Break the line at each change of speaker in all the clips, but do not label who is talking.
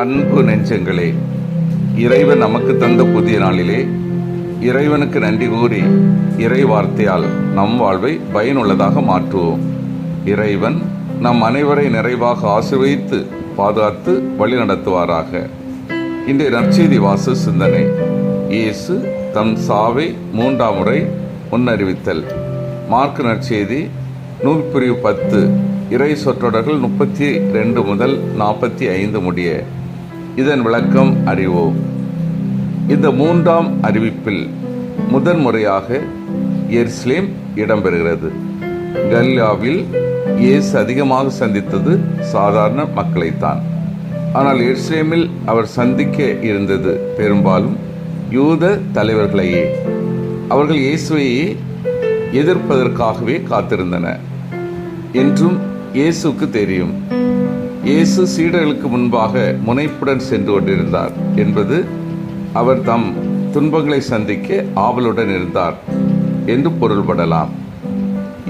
அன்பு நெஞ்சங்களே இறைவன் நமக்கு தந்த புதிய நாளிலே இறைவனுக்கு நன்றி கூறி இறை வார்த்தையால் நம் வாழ்வை பயனுள்ளதாக மாற்றுவோம். இறைவன் நம் அனைவரை நிறைவாக ஆசிர்வதித்து பாதுகாத்து வழிநடத்துவாராக. இன்றைய நற்செய்தி வாச சிந்தனை. இயேசு தம் சாவை மூன்றாம் முறை முன்னறிவித்தல். மார்க் நற்செய்தி நூற்பிரிவு பத்து. இறை சொற்றொடர்கள் முப்பத்தி ரெண்டு முதல் நாற்பத்தி ஐந்து முடிய இதன் விளக்கம் அறிவோம். இந்த மூன்றாம் அறிவிப்பில் முதன் முறையாக எர்ஸ்லேம் இடம்பெறுகிறது. கல்யாவில் இயேசு அதிகமாக சந்தித்தது சாதாரண மக்களைத்தான். ஆனால் எர்ஸ்லேமில் அவர் சந்திக்க இருந்தது பெரும்பாலும் யூத தலைவர்களையே. அவர்கள் இயேசுவையே எதிர்ப்பதற்காகவே காத்திருந்தன. என்றும் இயேசுக்கு தெரியும். இயேசு சீடர்களுக்கு முன்பாக முனைப்புடன் சென்று கொண்டிருந்தார் என்பது அவர் தம் துன்பங்களை சந்திக்க ஆவலுடன் இருந்தார் என்று பொருள்படலாம்.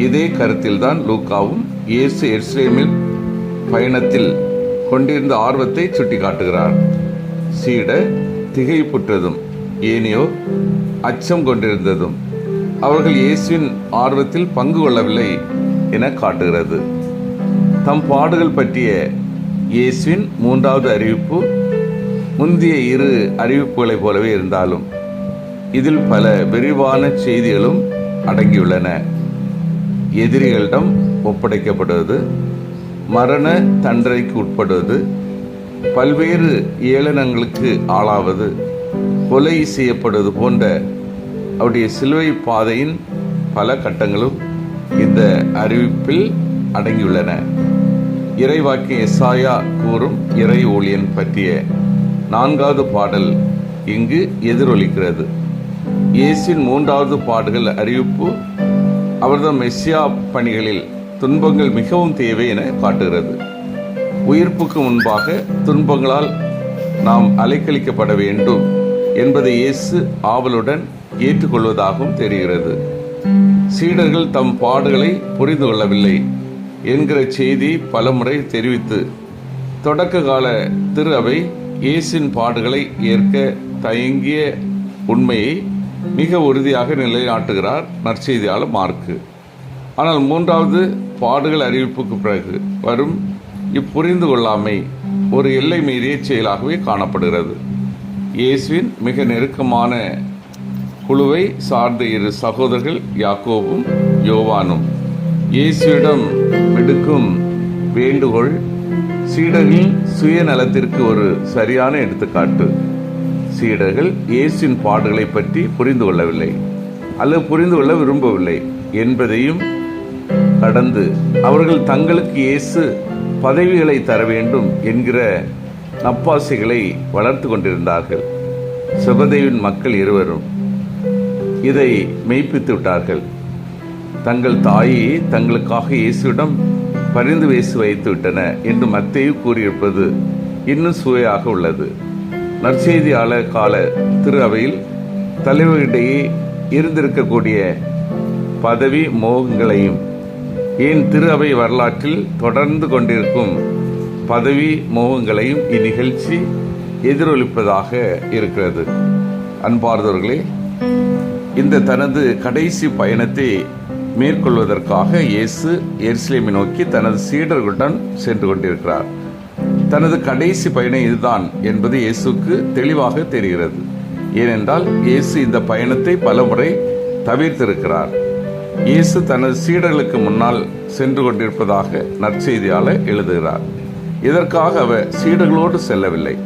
இதே கருத்தில்தான் லூக்காவும் இயேசு எர்ஸ்லேமில் பயணத்தில் கொண்டிருந்த ஆர்வத்தை சுட்டிக்காட்டுகிறார். சீட திகைப்புற்றதும் ஏனையோ அச்சம் கொண்டிருந்ததும் அவர்கள் இயேசுவின் ஆர்வத்தில் பங்கு கொள்ளவில்லை என காட்டுகிறது. தம் பாடுகள் பற்றிய இயேசுவின் மூன்றாவது அறிவிப்பு முந்தைய இரு அறிவிப்புகளைப் போலவே இருந்தாலும் இதில் பல விரிவான செய்திகளும் அடங்கியுள்ளன. எதிரிகளிடம் ஒப்படைக்கப்படுவது மரண தண்டனைக்கு உட்படுவது பல்வேறு ஏளனங்களுக்கு ஆளாவது கொலை செய்யப்படுவது போன்ற அவருடைய சிலுவை பாதையின் பல கட்டங்களும் இந்த அறிவிப்பில் அடங்கியுள்ளன. இறைவாக்கிய எஸ்ஆயா கூறும் இறை ஊழியன் பற்றிய நான்காவது பாடல் இங்கு எதிரொலிக்கிறது. இயேசின் மூன்றாவது பாடுகள் அறிவிப்பு அவரது மெஸ்ஸியா பணிகளில் துன்பங்கள் மிகவும் தேவை என காட்டுகிறது. உயிர்ப்புக்கு முன்பாக துன்பங்களால் நாம் அலைக்கழிக்கப்பட வேண்டும் என்பதை இயேசு ஆவலுடன் ஏற்றுக்கொள்வதாகவும் தெரிகிறது. சீடர்கள் தம் பாடுகளை புரிந்து கொள்ளவில்லை. என்கிற செய்தி பலமுறை தெரிவித்து தொடக்க கால திரு அவை இயேசின் பாடுகளை ஏற்க தயங்கிய உண்மையை மிக உறுதியாக நிலைநாட்டுகிறார் நற்செய்தியாளர் மார்க்கு. ஆனால் மூன்றாவது பாடுகள் அறிவிப்புக்கு பிறகு வரும் இப்புரிந்து கொள்ளாமை ஒரு எல்லை மீறிய செயலாகவே காணப்படுகிறது. இயேசுவின் மிக நெருக்கமான குழுவை சார்ந்த இரு சகோதரர்கள் யாக்கோவும் யோவானும். இயேசுவிடம் விடுக்கும் வேண்டுகோள் சீடர்கள் சுயநலத்திற்கு ஒரு சரியான எடுத்துக்காட்டு. சீடர்கள் இயேசுவின் பாடுகளை பற்றி புரிந்து கொள்ளவில்லை அல்லது புரிந்து கொள்ள விரும்பவில்லை என்பதையும் கடந்து அவர்கள் தங்களுக்கு இயேசு பதவிகளை தர வேண்டும் என்கிற நப்பாசைகளை வளர்த்து கொண்டிருந்தார்கள். சிவதேவின் மக்கள் இருவரும் இதை மெய்ப்பித்து விட்டார்கள். தங்கள் தாயை தங்களுக்காக இயேசுவிடம் பரிந்து பேசி வைத்து விட்டன என்று மத்தேயு கூறியிருப்பது இன்னும் சுவையாக உள்ளது. நற்செய்தியாளர் கால திரு அவையில் தலைவரிடையே இருந்திருக்கக்கூடிய பதவி மோகங்களையும் ஏன் திரு அவை வரலாற்றில் தொடர்ந்து கொண்டிருக்கும் பதவி மோகங்களையும் இந்நிகழ்ச்சி எதிரொலிப்பதாக இருக்கிறது. அன்பார்ந்தவர்களே இந்த தனது கடைசி பயணத்தை மேற்கொள்வதற்காக இயேசு எருசலேமை நோக்கி தனது சீடர்களுடன் சென்று கொண்டிருக்கிறார். தனது கடைசி பயணம் இதுதான் என்பது இயேசுக்கு தெளிவாக தெரிகிறது. ஏனென்றால் இயேசு இந்த பயணத்தை பலமுறை தவிர்த்திருக்கிறார். இயேசு தனது சீடர்களுக்கு முன்னால் சென்று கொண்டிருப்பதாக நற்செய்தியாளர் எழுதுகிறார். இதற்காக அவர் சீடர்களோடு செல்லவில்லை.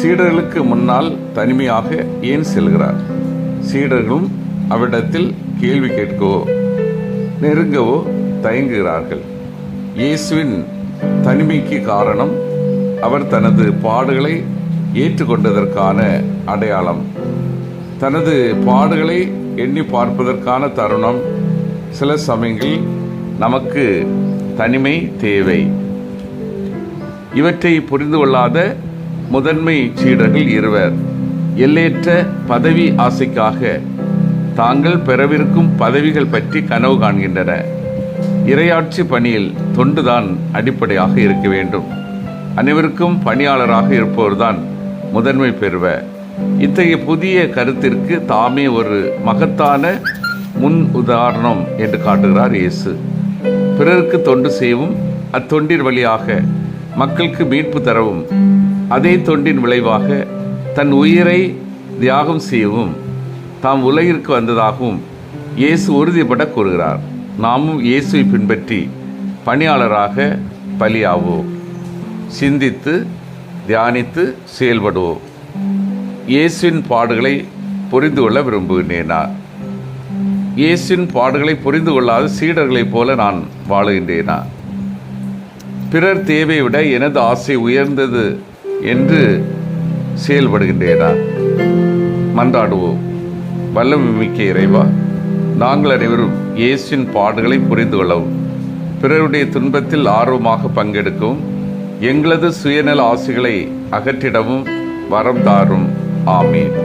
சீடர்களுக்கு முன்னால் தனிமையாக ஏன் செல்கிறார்? சீடர்களும் அவரிடத்தில் கேள்வி கேட்கவோ நெருங்கவோ தயங்குகிறார்கள். இயேசுவின் தனிமைக்கு காரணம் அவர் தனது பாடுகளை ஏற்றுக்கொண்டதற்கான அடையாளம். தனது பாடுகளை எண்ணி பார்ப்பதற்கான தருணம். சில சமயங்களில் நமக்கு தனிமை தேவை. இவற்றை புரிந்து கொள்ளாத முதன்மை சீடர்கள் இருவர். எல்லையற்ற பதவி ஆசைக்காக தாங்கள் பெறவிருக்கும் பதவிகள் பற்றி கனவு காண்கின்றன. இரையாட்சி பணியில் தொண்டுதான் அடிப்படையாக இருக்க வேண்டும். அனைவருக்கும் பணியாளராக இருப்பவர்தான் முதன்மை பெறுவ. இத்தகைய புதிய கருத்திற்கு தாமே ஒரு மகத்தான முன் உதாரணம் என்று காட்டுகிறார் இயேசு. பிறருக்கு தொண்டு செய்யவும் அத்தொண்டின் வழியாக மக்களுக்கு மீட்பு தரவும் அதே தொண்டின் விளைவாக தன் உயிரை தியாகம் செய்யவும் தாம் உலகிற்கு வந்ததாகவும் இயேசு உறுதிப்பட கூறுகிறார். நாமும் இயேசுவை பின்பற்றி பணியாளராக பலியாவோம் சிந்தித்து தியானித்து செயல்படுவோம் இயேசுவின் பாடுகளை புரிந்து கொள்ள விரும்புகின்றேனார் இயேசுவின் பாடுகளை புரிந்து கொள்ளாத சீடர்களைப் போல நான் வாழுகின்றேனா? பிறர் தேவை விட எனது ஆசை உயர்ந்தது என்று செயல்படுகின்றேனா? மன்றாடுவோம். வல்லமை மிக்க இறைவா நாங்கள் அனைவரும் இயேசின் பாடுகளை புரிந்து கொள்ளவும் பிறருடைய துன்பத்தில் ஆர்வமாக பங்கெடுக்கவும் எங்களது சுயநல ஆசைகளை அகற்றிடவும் வரம் தாரும். ஆமீன்.